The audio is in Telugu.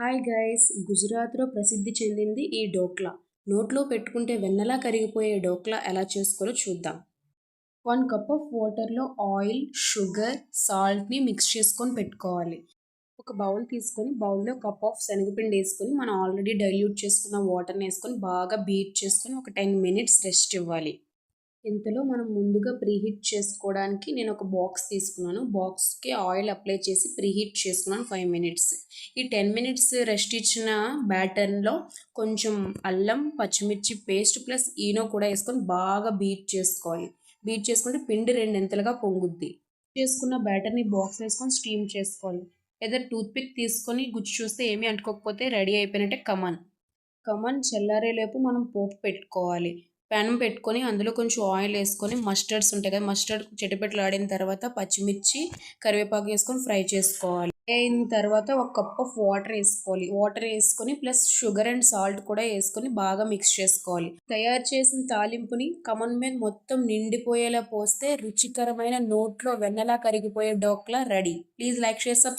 హాయ్ గైస్ గుజరాత్లో ప్రసిద్ధి చెందింది ఈ డోక్లా. నోట్లో పెట్టుకుంటే వెన్నలా కరిగిపోయే డోక్లా ఎలా చేసుకోలో చూద్దాం. వన్ కప్ ఆఫ్ వాటర్లో ఆయిల్ షుగర్ సాల్ట్ని మిక్స్ చేసుకొని పెట్టుకోవాలి. ఒక బౌల్ తీసుకొని బౌల్లో కప్ ఆఫ్ శనగపిండి వేసుకొని మనం ఆల్రెడీ డైల్యూట్ చేసుకున్న వాటర్ని వేసుకొని బాగా బీట్ చేసుకొని ఒక టెన్ మినిట్స్ రెస్ట్ ఇవ్వాలి. ఇంతలో మనం ముందుగా ప్రీహీట్ చేసుకోవడానికి నేను ఒక బాక్స్ తీసుకున్నాను. బాక్స్కి ఆయిల్ అప్లై చేసి ప్రీహీట్ చేసుకున్నాను ఫైవ్ మినిట్స్. ఈ టెన్ మినిట్స్ రెస్ట్ ఇచ్చిన బ్యాటర్లో కొంచెం అల్లం పచ్చిమిర్చి పేస్ట్ ప్లస్ ఈనో కూడా వేసుకొని బాగా బీట్ చేసుకోవాలి. బీట్ చేసుకుంటే పిండి రెండింతలుగా పొంగుద్ది. చేసుకున్న బ్యాటర్ని బాక్స్ వేసుకొని స్టీమ్ చేసుకోవాలి. లేదా టూత్పిక్ తీసుకొని గుచ్చి చూస్తే ఏమీ అంటుకోకపోతే రెడీ అయిపోయినట్టే కమన్. కమన్ చల్లారేలోపు మనం పోపు పెట్టుకోవాలి. పెనం పెట్టుకొని అందులో కొంచెం ఆయిల్ వేసుకొని మస్టర్డ్స్ ఉంటాయి కదా మస్టర్డ్ చెట్టుపెట్లు ఆడిన తర్వాత పచ్చిమిర్చి కరివేపాకు వేసుకొని ఫ్రై చేసుకోవాలి. అయిన తర్వాత ఒక కప్ ఆఫ్ వాటర్ వేసుకోవాలి. వాటర్ వేసుకొని ప్లస్ షుగర్ అండ్ సాల్ట్ కూడా వేసుకొని బాగా మిక్స్ చేసుకోవాలి. తయారు చేసిన తాలింపుని కమన్ మీద మొత్తం నిండిపోయేలా పోస్తే రుచికరమైన నోట్లో వెన్నలా కరిగిపోయే dhokla ready. Please like share subscribe